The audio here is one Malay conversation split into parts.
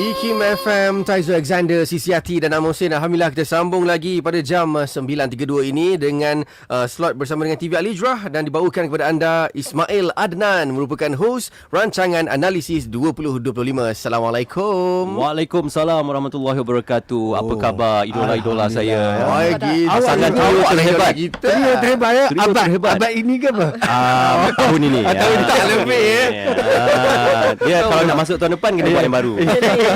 IKIM FM, Taizo Alexander, Sisiati dan Amos Hussein. Alhamdulillah kita sambung lagi pada jam uh, 9.32 ini dengan uh, slot bersama dengan TV Alijrah dan dibawakan kepada anda Ismail Adnan merupakan host rancangan analisis 2025. Assalamualaikum. Waalaikumsalam warahmatullahi wabarakatuh. Apa Oh. khabar idola-idola saya? Wah, gitu. Pasangan trio Awak terhebat. Kita. Trio terhebat ya. Trio Abad, terhebat. abad ini ke apa? Ah, tahun ini. Ah, tahun tak lebih, eh. Ah, dia kalau nak masuk tahun depan kena buat yang baru.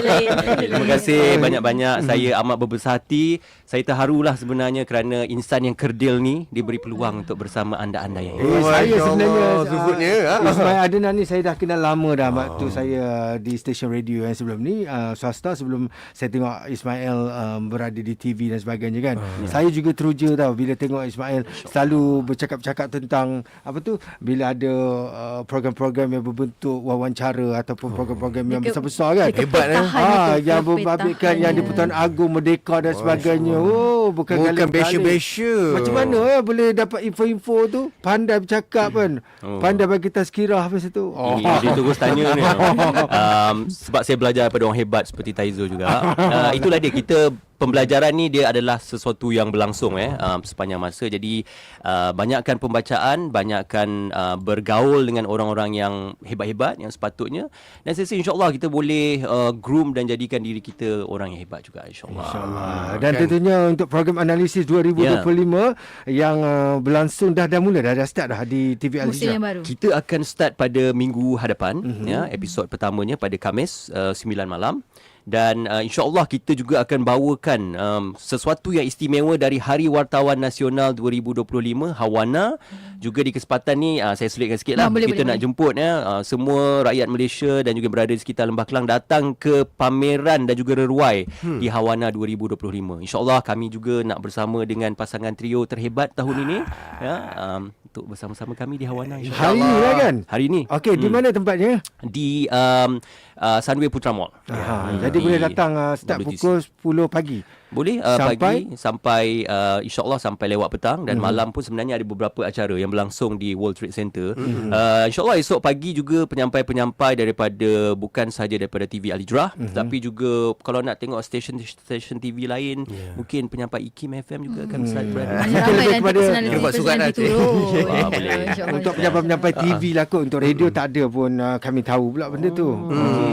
Terima kasih banyak-banyak. Saya amat berbesar hati. Saya terharulah sebenarnya kerana insan yang kerdil ni diberi peluang untuk bersama anda-anda yang Eh, hebat. Masya saya Allah, sebenarnya sebutnya, ah, ah. Ismail Adnan ni saya dah kenal lama dah waktu saya di stesen radio yang sebelum ni uh, swasta sebelum saya tengok Ismail um, berada di TV dan sebagainya kan. Saya juga teruja tau bila tengok Ismail selalu bercakap-cakap tentang apa tu bila ada uh, program-program yang berbentuk wawancara ataupun program-program yang besar-besar kan. Hebat, eh? Ah, itu, yang membabitkan yang di Pertuan Agong Merdeka dan sebagainya. Oh, bukan Bukan kali-kali. besya-besya. Macam mana ya boleh dapat info-info tu? Pandai bercakap kan. Oh. Pandai bagi tazkirah apa situ. Oh. Dia terus tanya ni. um, sebab saya belajar daripada orang hebat seperti Taizo juga. Uh, itulah dia kita pembelajaran ni dia adalah sesuatu yang berlangsung eh um, sepanjang masa. Jadi uh, banyakkan pembacaan, banyakkan uh, bergaul dengan orang-orang yang hebat-hebat yang sepatutnya dan saya rasa insya-Allah kita boleh uh, groom dan jadikan diri kita orang yang hebat juga insya-Allah. Ah, dan tentunya untuk program analisis 2025 yang uh, berlangsung dah dah mula dah dah start dah di TV Al baru. Kita akan start pada minggu hadapan mm-hmm. ya episod pertamanya pada Khamis uh, 9 malam dan uh, insyaallah kita juga akan bawakan um, sesuatu yang istimewa dari Hari Wartawan Nasional 2025 Hawana. Juga di kesempatan ni uh, saya selitkan sikit lah. Ah, boleh, kita boleh, nak jemput ya. Uh, semua rakyat Malaysia dan juga berada di sekitar Lembah Kelang datang ke pameran dan juga reruai hmm. di Hawana 2025 insyaallah kami juga nak bersama dengan pasangan trio terhebat tahun ini ya. Um, untuk bersama-sama kami di Hawana Hari ni lah kan? Hari ni. Okey, di mana tempatnya? di um, uh, Sunway Putra Mall. Aha, Hmm, jadi di boleh datang uh, start WTC. pukul 10 pagi. Boleh uh, Sampai? pagi sampai uh, insyaAllah sampai lewat petang dan Mhm. malam pun sebenarnya ada beberapa acara yang berlangsung di World Trade Center. Uh, insyaAllah esok pagi juga penyampai-penyampai daripada bukan sahaja daripada TV Alijrah Mhm. tetapi juga kalau nak tengok stesen-stesen TV lain mungkin penyampai IKIM FM juga akan start berada. Nanti daripada- personality Buat surat nanti. turun. Wah, boleh. InsyaAllah. Untuk penyampai-penyampai TV lah kot Untuk radio tak ada pun uh, Kami tahu pula benda tu hmm.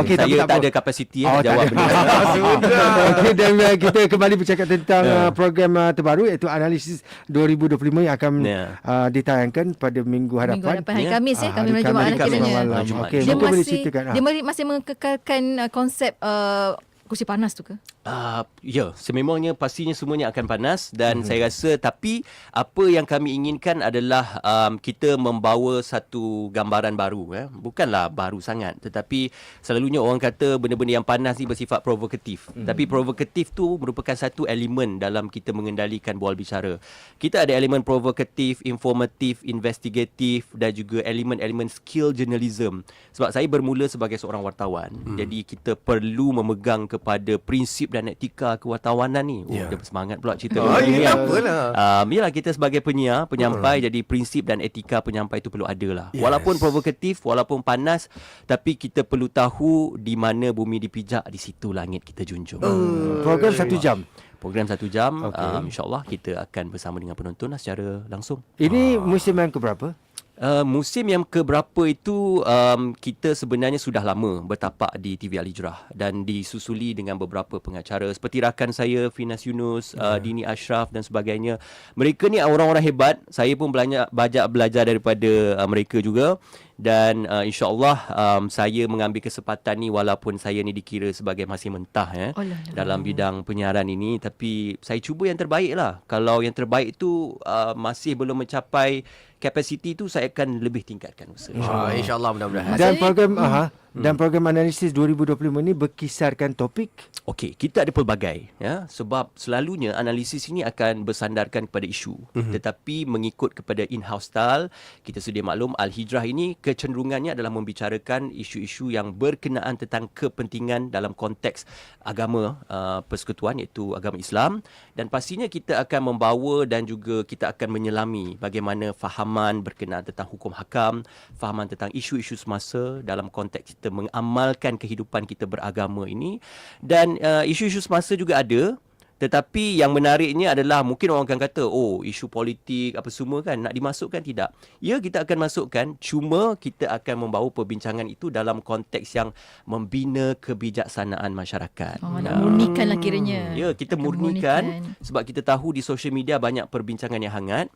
Okey, Saya tak, apa. ada kapasiti Oh, oh, nak tak jawab ada. benda. Sudah. Okey dan uh, kita kembali bercakap tentang uh, program uh, terbaru iaitu analisis 2025 yang akan Ya. uh, ditayangkan pada minggu hadapan. Minggu hadapan hari Ya. Khamis ya Ah, kami hari malam Jumaat Jumaat. Okey, Dia boleh masih ah. dia masih masih mengekalkan uh, konsep uh, kursi panas tu ke? Uh, ya, sememangnya pastinya semuanya akan panas dan Mhm. mm-hmm. saya rasa tapi apa yang kami inginkan adalah um, kita membawa satu gambaran baru eh. Bukanlah baru sangat tetapi selalunya orang kata benda-benda yang panas ni bersifat provokatif. Mhm. Mm-hmm. Tapi provokatif tu merupakan satu elemen dalam kita mengendalikan bual bicara. Kita ada elemen provokatif, informatif, investigatif dan juga elemen-elemen skill journalism. Sebab saya bermula sebagai seorang wartawan. Mm. Jadi kita perlu memegang kepada prinsip dan etika kewartawanan ni. Oh, yeah. dia bersemangat pula cerita. Oh, ni, ya, kan. apalah. Um, yalah kita sebagai penyiar, penyampai jadi prinsip dan etika penyampai itu perlu ada lah. Yes. Walaupun provokatif, walaupun panas, tapi kita perlu tahu di mana bumi dipijak, di situ langit kita junjung. Hmm, Program satu jam. Program satu jam, okay. um, insyaAllah kita akan bersama dengan penonton lah secara langsung. Ini musim yang keberapa? Uh, musim yang keberapa itu um, kita sebenarnya sudah lama bertapak di TV Alijrah dan disusuli dengan beberapa pengacara seperti rakan saya Finas Yunus, uh, Dini Ashraf dan sebagainya. Mereka ni orang-orang hebat. Saya pun banyak banyak belajar daripada uh, mereka juga dan uh, insyaallah um, saya mengambil kesempatan ni walaupun saya ni dikira sebagai masih mentah eh Oh, lah, lah. dalam bidang penyiaran ini tapi saya cuba yang terbaik lah. Kalau yang terbaik tu uh, masih belum mencapai kapasiti tu saya akan lebih tingkatkan usaha. Ah, InsyaAllah mudah-mudahan. Dan program Hmm. aha, dan program analisis 2025 ni berkisarkan topik Okey, kita ada pelbagai ya sebab selalunya analisis ini akan bersandarkan kepada isu mm-hmm. tetapi mengikut kepada in-house style kita sedia maklum Al-Hijrah ini kecenderungannya adalah membicarakan isu-isu yang berkenaan tentang kepentingan dalam konteks agama uh, persekutuan iaitu agama Islam dan pastinya kita akan membawa dan juga kita akan menyelami bagaimana fahaman fahaman berkenaan tentang hukum hakam, fahaman tentang isu-isu semasa dalam konteks kita mengamalkan kehidupan kita beragama ini dan uh, isu-isu semasa juga ada tetapi yang menariknya adalah mungkin orang akan kata oh isu politik apa semua kan nak dimasukkan tidak. Ya kita akan masukkan cuma kita akan membawa perbincangan itu dalam konteks yang membina kebijaksanaan masyarakat. Oh, nak Ya. murnikan lah kiranya. Ya, kita murnikan murnikan. sebab kita tahu di social media banyak perbincangan yang hangat.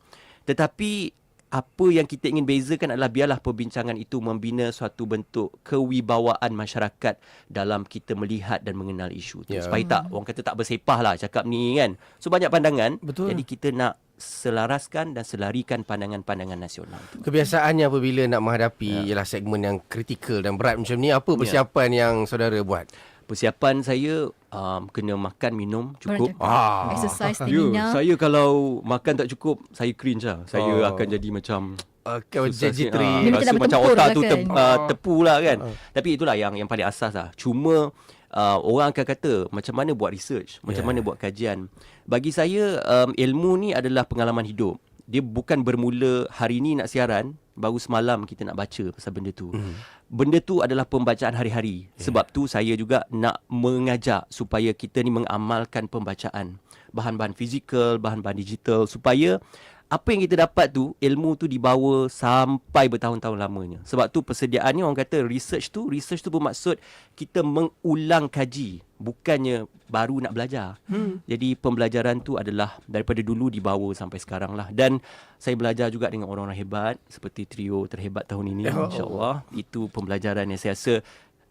Tetapi apa yang kita ingin bezakan adalah biarlah perbincangan itu membina suatu bentuk kewibawaan masyarakat dalam kita melihat dan mengenal isu tu. Ya. Supaya tak orang kata tak bersepah lah cakap ni kan. So banyak pandangan. Betul. Jadi kita nak selaraskan dan selarikan pandangan-pandangan nasional tu. Kebiasaannya apabila nak menghadapi ialah segmen yang kritikal dan berat macam ni, apa persiapan yang saudara buat? Persiapan saya um, kena makan minum cukup. Berjaga. Ah. Exercise, Ya, stamina. saya kalau makan tak cukup, saya cringe lah. Saya Oh. akan jadi macam Okay, susah sikit. jittery. Ah, rasa macam otak lah tu kan? te, uh, tepu lah kan. Tapi itulah yang yang paling asas lah. Cuma uh, orang akan kata macam mana buat research, macam Yeah. mana buat kajian. Bagi saya um, ilmu ni adalah pengalaman hidup. Dia bukan bermula hari ni nak siaran, baru semalam kita nak baca pasal benda tu. Mm. Benda tu adalah pembacaan hari-hari. Yeah. Sebab tu saya juga nak mengajak supaya kita ni mengamalkan pembacaan. Bahan-bahan fizikal, bahan-bahan digital supaya apa yang kita dapat tu ilmu tu dibawa sampai bertahun-tahun lamanya. Sebab tu persediaannya orang kata research tu research tu bermaksud kita mengulang kaji bukannya baru nak belajar. Hmm. Jadi pembelajaran tu adalah daripada dulu dibawa sampai sekarang lah dan saya belajar juga dengan orang-orang hebat seperti trio terhebat tahun ini Oh. insya-Allah. Itu pembelajaran yang saya rasa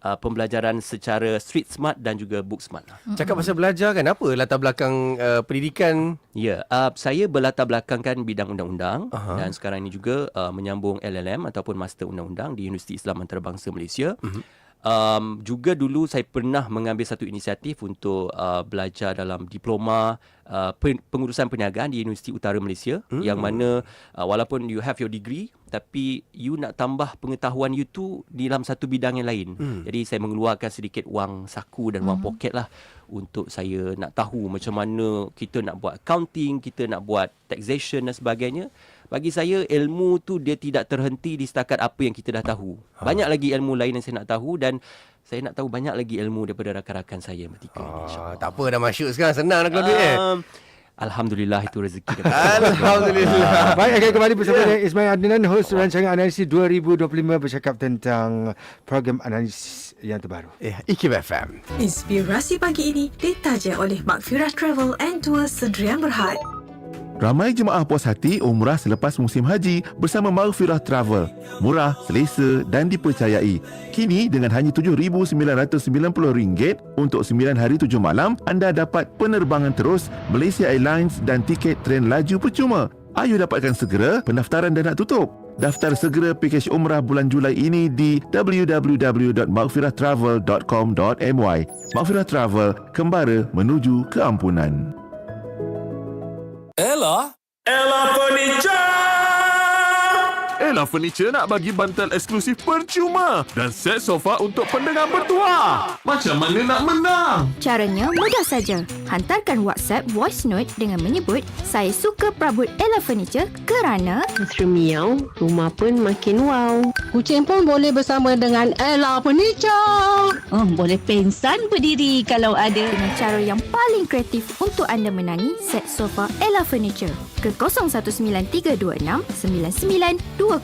uh, pembelajaran secara street smart dan juga book smart lah. Cakap pasal belajar kan, apa latar belakang uh, pendidikan? Ya, uh, saya berlatar belakangkan bidang undang-undang Aha. dan sekarang ini juga uh, menyambung LLM ataupun Master Undang-Undang di Universiti Islam Antarabangsa Malaysia. Mhm. Um, juga dulu saya pernah mengambil satu inisiatif untuk uh, belajar dalam diploma uh, pen- pengurusan perniagaan di Universiti Utara Malaysia Hmm. yang mana uh, walaupun you have your degree tapi you nak tambah pengetahuan you tu di dalam satu bidang yang lain. Hmm. Jadi saya mengeluarkan sedikit wang saku dan wang poket lah untuk saya nak tahu macam mana kita nak buat accounting, kita nak buat taxation dan sebagainya. Bagi saya ilmu tu dia tidak terhenti di setakat apa yang kita dah tahu. Banyak lagi ilmu lain yang saya nak tahu dan saya nak tahu banyak lagi ilmu daripada rakan-rakan saya ini Ah, insyaAllah. tak apa dah masuk sekarang senang dah kalau duit eh. Alhamdulillah itu rezeki. Alhamdulillah. Baik, akan kembali bersama dengan Ismail Adnan, host rancangan analisis 2025 bercakap tentang program analisis yang terbaru. Eh, IKIB FM. Inspirasi pagi ini ditaja oleh Makfirah Travel and Tour Sedrian Berhad. Ramai jemaah puas hati umrah selepas musim haji bersama Maghfirah Travel. Murah, selesa dan dipercayai. Kini dengan hanya RM7,990 untuk 9 hari 7 malam, anda dapat penerbangan terus Malaysia Airlines dan tiket tren laju percuma. Ayo dapatkan segera, pendaftaran dah nak tutup. Daftar segera pakej umrah bulan Julai ini di www.maghfirahtravel.com.my. Maghfirah Travel, kembara menuju keampunan. Ella? Ella Furniture! Ella Furniture nak bagi bantal eksklusif percuma dan set sofa untuk pendengar bertuah. Macam mana nak menang? Caranya mudah saja. Hantarkan WhatsApp voice note dengan menyebut saya suka perabot Ella Furniture kerana Mr. Miau, rumah pun makin wow. Kucing pun boleh bersama dengan Ella Furniture. Oh, boleh pensan berdiri kalau ada. dengan cara yang paling kreatif untuk anda menangi set sofa Ella Furniture ke 019326 9920.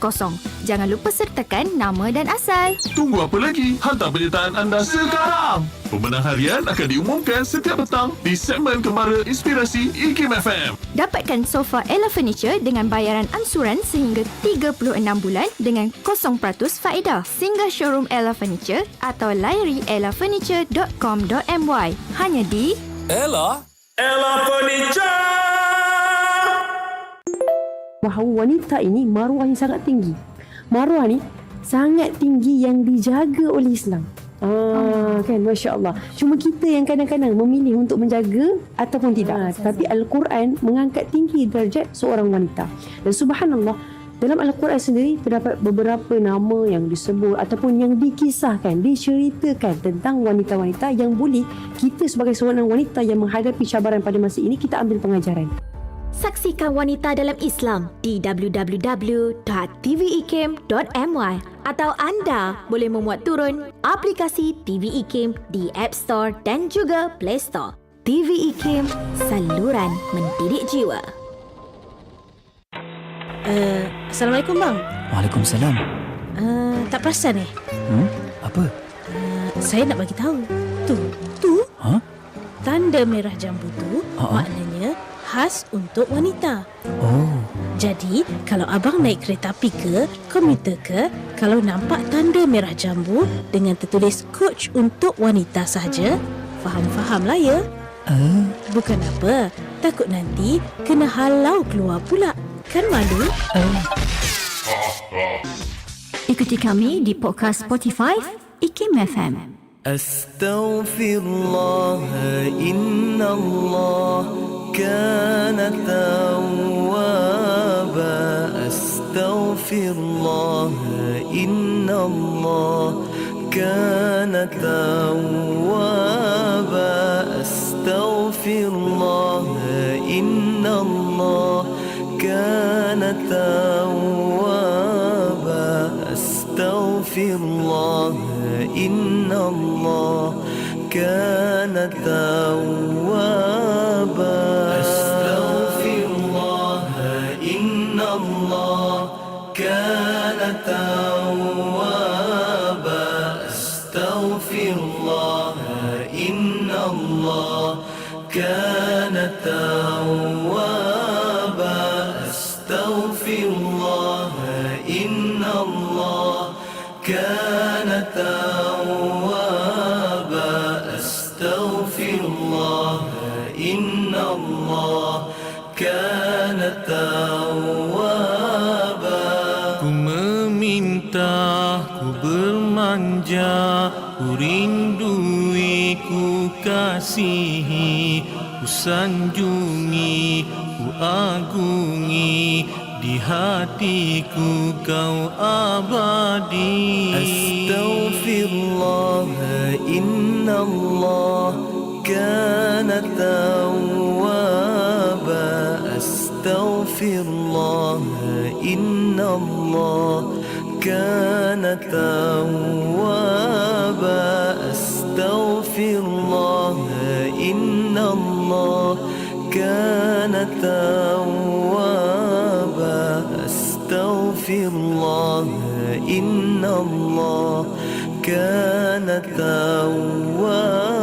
Jangan lupa sertakan nama dan asal. Tunggu apa lagi? Hantar penyertaan anda sekarang. Pemenang harian akan diumumkan setiap petang di segmen Kembara Inspirasi IKIM FM. Dapatkan sofa Ella Furniture dengan bayaran ansuran sehingga 36 bulan dengan 0% faedah. Singgah showroom Ella Furniture atau layari ellafurniture.com.my. Hanya di Ella? Ella Furniture! Bahawa wanita ini maruahnya sangat tinggi. Maruah ni sangat tinggi yang dijaga oleh Islam. Ah, kan? Masya Allah Cuma kita yang kadang-kadang memilih untuk menjaga Ataupun tidak. Ah, Tapi Al-Quran mengangkat tinggi darjat seorang wanita. Dan subhanallah Dalam Al-Quran sendiri Terdapat beberapa nama yang disebut Ataupun yang dikisahkan Diceritakan tentang wanita-wanita Yang boleh Kita sebagai seorang wanita Yang menghadapi cabaran pada masa ini Kita ambil pengajaran Saksikan wanita dalam Islam di www.tvekim.my atau anda boleh memuat turun aplikasi TV IKIM di App Store dan juga Play Store. TV IKIM, saluran mendidik jiwa. Uh, Assalamualaikum bang. Waalaikumsalam. Uh, tak perasan eh? Hmm? Apa? Uh, saya nak bagi tahu. Tu, tu. Ha? Tanda merah jambu tu Ha-ha. maknanya khas untuk wanita. Oh, Jadi, kalau abang naik kereta api ke, komuter ke, kalau nampak tanda merah jambu dengan tertulis coach untuk wanita sahaja, faham-faham lah ya. uh, Bukan apa, takut nanti kena halau keluar pula. Kan malu? Ikuti kami di podcast Spotify IKIM FM. أستغفر الله إن الله كان توابا أستغفر الله إن الله كان توابا أستغفر الله إن الله كان توابا أستغفر الله إن الله كان توابا. كان توابا أستغفر الله إن الله كان توابا Ku meminta, ku bermanja, ku rindui, ku kasihi, ku sanjungi, ku agungi, di hatiku kau abadi. Astaghfirullah, inna Allah kana tawwaba. Astaghfirullah, inna Allah kana tawwaba. Astaghfirullah, inna Allah kana tawwaba. في الله إن الله كان توابا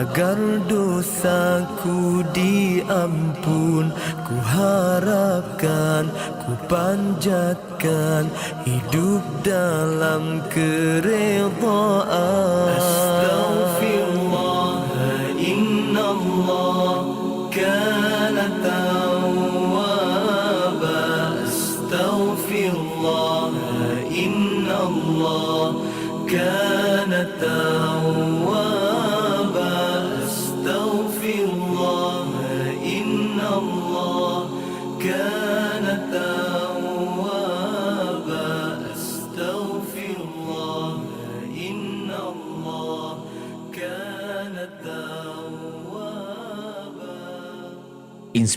agar dosaku diampun ku harapkan ku panjatkan hidup dalam keredaan Astaghfirullah inna Allah kana tawwaba Astaghfirullah inna Allah kana tawwaba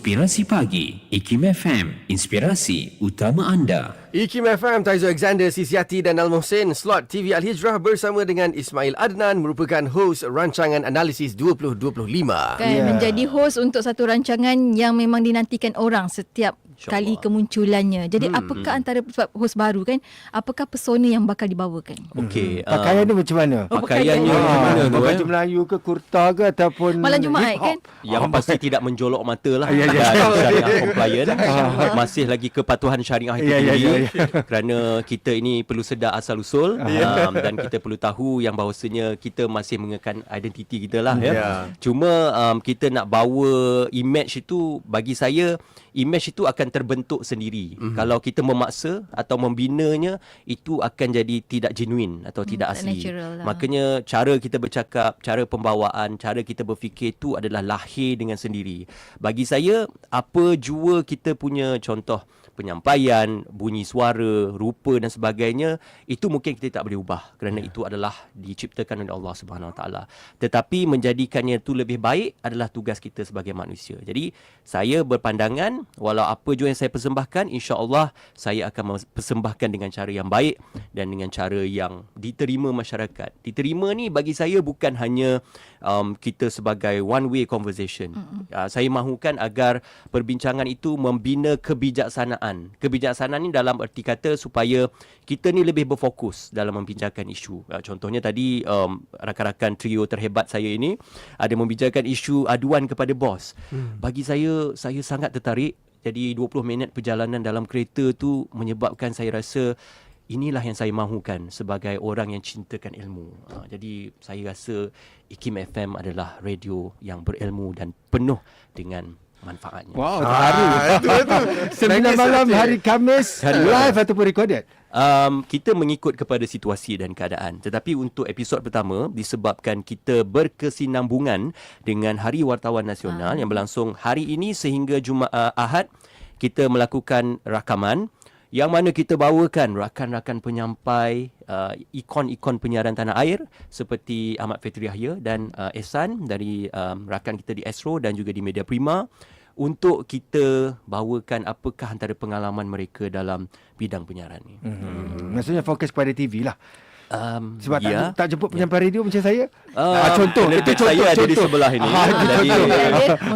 Inspirasi Pagi, IKIM FM, inspirasi utama anda. IKIM FM, Taizo Alexander, Sisiati dan Al Mohsin. Slot TV Al-Hijrah bersama dengan Ismail Adnan merupakan host rancangan analisis 2025. Kan yeah. menjadi host untuk satu rancangan yang memang dinantikan orang setiap InsyaAllah. kali kemunculannya. Jadi Hmm, apakah antara sebab host baru kan, apakah persona yang bakal dibawakan? Okey. Hmm. Pakaian dia macam mana? Oh, Pakaiannya pakaian. macam mana Ah, eh? baju Melayu ke kurta ke ataupun Malam Jumaat hip hop? kan? Yang Ah, pasti tidak menjolok mata lah Ya, ya. dan syariah compliant masih lagi kepatuhan syariah itu Ya, ya, tinggi ya, ya. kerana kita ini perlu sedar asal usul Ah. um, dan kita perlu tahu yang bahawasanya kita masih mengekan identiti kita lah ya. Ya. Cuma um, kita nak bawa image itu bagi saya image itu akan terbentuk sendiri. Mhm. Kalau kita memaksa atau membinanya itu akan jadi tidak genuine atau tidak tak asli. natural lah. Makanya cara kita bercakap, cara pembawaan, cara kita berfikir itu adalah lahir dengan sendiri. Bagi saya apa jua kita punya contoh penyampaian, bunyi suara, rupa dan sebagainya itu mungkin kita tak boleh ubah kerana Ya. itu adalah diciptakan oleh Allah Subhanahu Wa Taala. Tetapi menjadikannya itu lebih baik adalah tugas kita sebagai manusia. Jadi saya berpandangan walau apa jua yang saya persembahkan insya-Allah saya akan persembahkan dengan cara yang baik dan dengan cara yang diterima masyarakat. Diterima ni bagi saya bukan hanya um, kita sebagai one way conversation. Uh, saya mahukan agar perbincangan itu membina kebijaksanaan. Kebijaksanaan ni dalam erti kata supaya kita ni lebih berfokus dalam membincangkan isu. Uh, contohnya tadi um, rakan-rakan trio terhebat saya ini ada membicarakan isu aduan kepada bos. Hmm. Bagi saya saya sangat tertarik. Jadi 20 minit perjalanan dalam kereta tu menyebabkan saya rasa inilah yang saya mahukan sebagai orang yang cintakan ilmu. Uh, jadi saya rasa IKIM FM adalah radio yang berilmu dan penuh dengan manfaatnya. Wow. Ah, itu, itu. Sembilan Nangis malam hati. hari Khamis Hari live ataupun recorded? Um, kita mengikut kepada situasi dan keadaan. Tetapi untuk episod pertama disebabkan kita berkesinambungan dengan Hari Wartawan Nasional yang berlangsung hari ini sehingga Jumaat uh, Ahad kita melakukan rakaman yang mana kita bawakan rakan-rakan penyampai uh, ikon-ikon penyiaran tanah air seperti Ahmad Fetri Yahya dan uh, Ehsan dari um, rakan kita di Astro dan juga di Media Prima untuk kita bawakan apakah antara pengalaman mereka dalam bidang penyiaran ni. Hmm. Maksudnya fokus kepada TV lah. Um, Sebab ya. tak, tak jemput penyampai radio macam saya. Um, Ah, contoh, itu contoh, saya ada di contoh. sebelah ini. Ah, itu Jadi, contoh. boleh,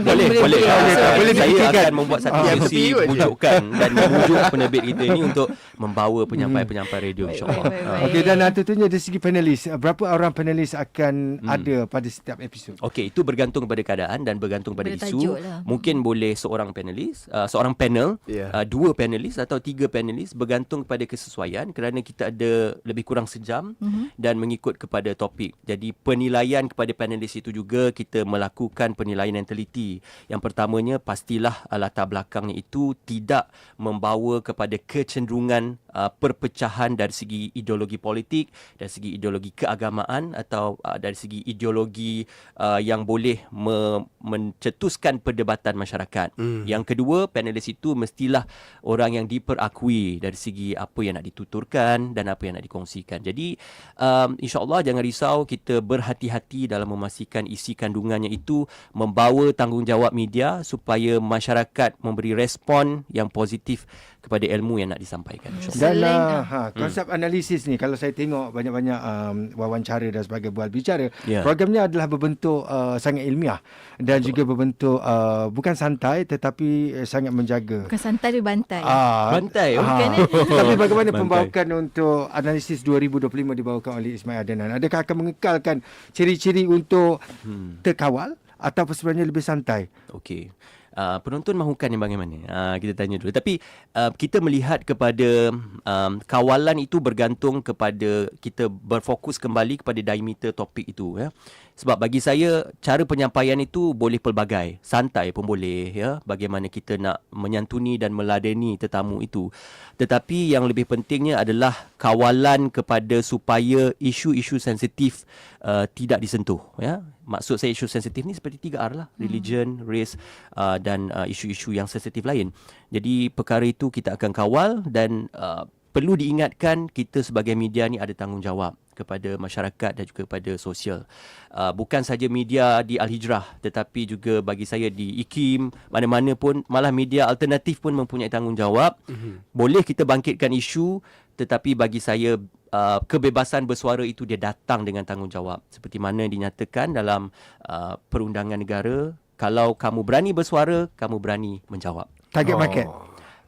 boleh, boleh. boleh, boleh Saya fikirkan. akan membuat satu Ah, sesi je. bujukan dan memujuk penerbit kita ini untuk membawa penyampai-penyampai radio insyaAllah. baik, Ah. baik. Okey dan uh, tentunya dari segi panelis, uh, berapa orang panelis akan Hmm. ada pada setiap episod? Okey, itu bergantung kepada keadaan dan bergantung pada Pada isu. lah. Mungkin boleh seorang panelis, uh, seorang panel, Ya. uh, dua panelis atau tiga panelis bergantung kepada kesesuaian kerana kita ada lebih kurang sejam Mhm. dan mengikut kepada topik. Jadi penilaian kepada panelis itu juga kita melakukan penilaian yang teliti. Yang pertamanya pastilah uh, latar belakangnya itu tidak membawa kepada kecenderungan uh, perpecahan dari segi ideologi politik, dari segi ideologi keagamaan atau uh, dari segi ideologi uh, yang boleh me- mencetuskan perdebatan masyarakat. Hmm. Yang kedua, panelis itu mestilah orang yang diperakui dari segi apa yang nak dituturkan dan apa yang nak dikongsikan. Jadi um, insya-Allah jangan risau kita berhati-hati dalam memastikan isi kandungannya itu membawa tanggungjawab media supaya masyarakat memberi respon yang positif kepada ilmu yang nak disampaikan. Dan Selain, uh, ah. ha, konsep analisis ni kalau saya tengok banyak-banyak um, wawancara dan sebagai bual bicara, Ya. programnya adalah berbentuk uh, sangat ilmiah dan juga berbentuk uh, bukan santai tetapi uh, sangat menjaga. Bukan santai tapi bantai. Ah, Bantai, oh. ah. Bukan, eh? Tapi bagaimana Bantai. pembawaan untuk analisis 2025 dibawakan oleh Ismail Adenan? Adakah akan mengekalkan ciri-ciri untuk Hmm. terkawal atau sebenarnya lebih santai? Okey. Uh, penonton mahukan yang bagaimana? Uh, kita tanya dulu. Tapi uh, kita melihat kepada um, kawalan itu bergantung kepada kita berfokus kembali kepada diameter topik itu. Ya. Sebab bagi saya cara penyampaian itu boleh pelbagai. Santai pun boleh. ya Bagaimana kita nak menyantuni dan meladeni tetamu itu. Tetapi yang lebih pentingnya adalah kawalan kepada supaya isu-isu sensitif uh, tidak disentuh. Ya. Maksud saya isu sensitif ni seperti tiga R lah. Religion, race uh, dan uh, isu-isu yang sensitif lain. Jadi perkara itu kita akan kawal dan uh, perlu diingatkan kita sebagai media ni ada tanggungjawab kepada masyarakat dan juga kepada sosial. Uh, bukan saja media di Al-Hijrah tetapi juga bagi saya di IKIM, mana-mana pun malah media alternatif pun mempunyai tanggungjawab. Mm-hmm. Boleh kita bangkitkan isu tetapi bagi saya uh, kebebasan bersuara itu dia datang dengan tanggungjawab. Seperti mana dinyatakan dalam uh, perundangan negara, kalau kamu berani bersuara, kamu berani menjawab. Target Oh. market.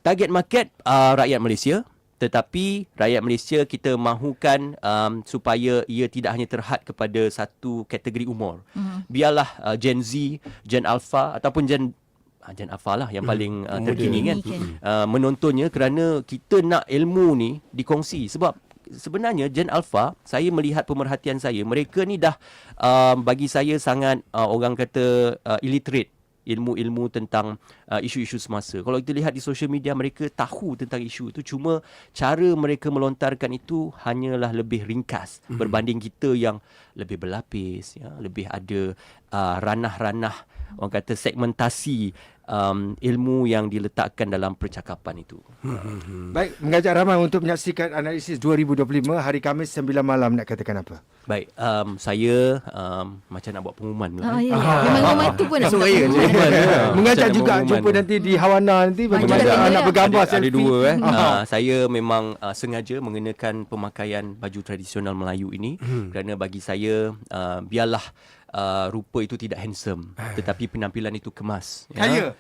Target market uh, rakyat Malaysia tetapi rakyat Malaysia kita mahukan um, supaya ia tidak hanya terhad kepada satu kategori umur. Mhm. Biarlah uh, Gen Z, Gen Alpha ataupun Gen ah, Gen Alpha lah yang paling uh, terkini kan? Uh, menontonnya kerana kita nak ilmu ni dikongsi. Sebab sebenarnya Gen Alpha saya melihat pemerhatian saya mereka ni dah uh, bagi saya sangat uh, orang kata uh, illiterate ilmu-ilmu tentang uh, isu-isu semasa. Kalau kita lihat di social media mereka tahu tentang isu itu cuma cara mereka melontarkan itu hanyalah lebih ringkas mm-hmm. berbanding kita yang lebih berlapis ya, lebih ada uh, ranah-ranah orang kata segmentasi um, ilmu yang diletakkan dalam percakapan itu. Baik, mengajak ramai untuk menyaksikan analisis 2025 hari Khamis 9 malam nak katakan apa? Baik, um, saya um, macam nak buat pengumuman. Ah, eh. ya, ya. Memang rumah itu pun nak je. Pengumuman, ya. Mengajak juga jumpa nanti di Hawana nanti bagaimana nak bergambar ada, selfie. ada dua eh. Ah. Uh, saya memang uh, sengaja mengenakan pemakaian baju tradisional Melayu ini hmm. kerana bagi saya uh, biarlah uh, rupa itu tidak handsome tetapi penampilan itu kemas. Kaya.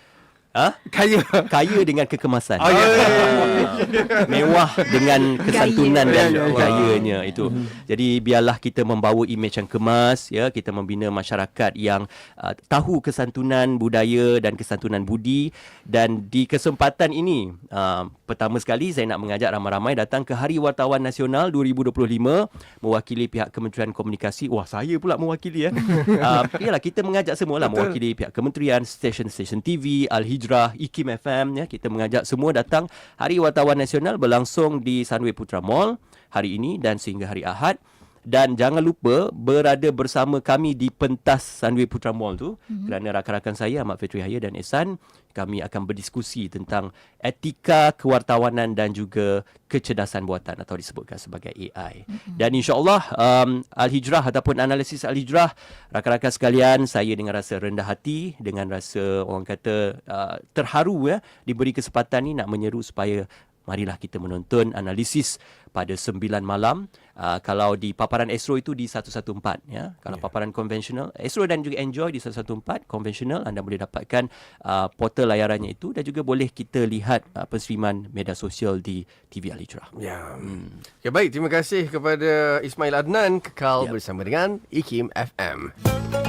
Ha? Kaya. Kaya dengan kekemasan. Oh, ya. Ah, mewah dengan kesantunan Gaya. dan Ya, ya, ya. gayanya itu. Jadi biarlah kita membawa imej yang kemas ya, kita membina masyarakat yang uh, tahu kesantunan budaya dan kesantunan budi dan di kesempatan ini uh, pertama sekali saya nak mengajak ramai-ramai datang ke Hari Wartawan Nasional 2025 mewakili pihak Kementerian Komunikasi. Wah, saya pula mewakili ya. uh, yalah kita mengajak semualah mewakili pihak kementerian, stesen-stesen TV, Al Hijrah, IKIM FM ya. Kita mengajak semua datang Hari Wartawan Nasional berlangsung di Sunway Putra Mall hari ini dan sehingga hari Ahad. Dan jangan lupa berada bersama kami di pentas Sunway Putra Mall tu mm-hmm. kerana rakan-rakan saya Ahmad Fetri Haya dan Ehsan kami akan berdiskusi tentang etika kewartawanan dan juga kecerdasan buatan atau disebutkan sebagai AI. Mm-hmm. Dan insya-Allah um, Al-Hijrah ataupun analisis Al-Hijrah rakan-rakan sekalian saya dengan rasa rendah hati dengan rasa orang kata uh, terharu ya diberi kesempatan ni nak menyeru supaya marilah kita menonton analisis pada 9 malam uh, kalau di paparan Astro itu di 114 ya kalau yeah. paparan konvensional Astro dan juga Enjoy di 114 konvensional anda boleh dapatkan uh, portal layarannya itu dan juga boleh kita lihat uh, penstreaman media sosial di TV Al Hijrah. Ya. Hmm. Okay, baik, terima kasih kepada Ismail Adnan kekal Ya. bersama dengan IKIM FM.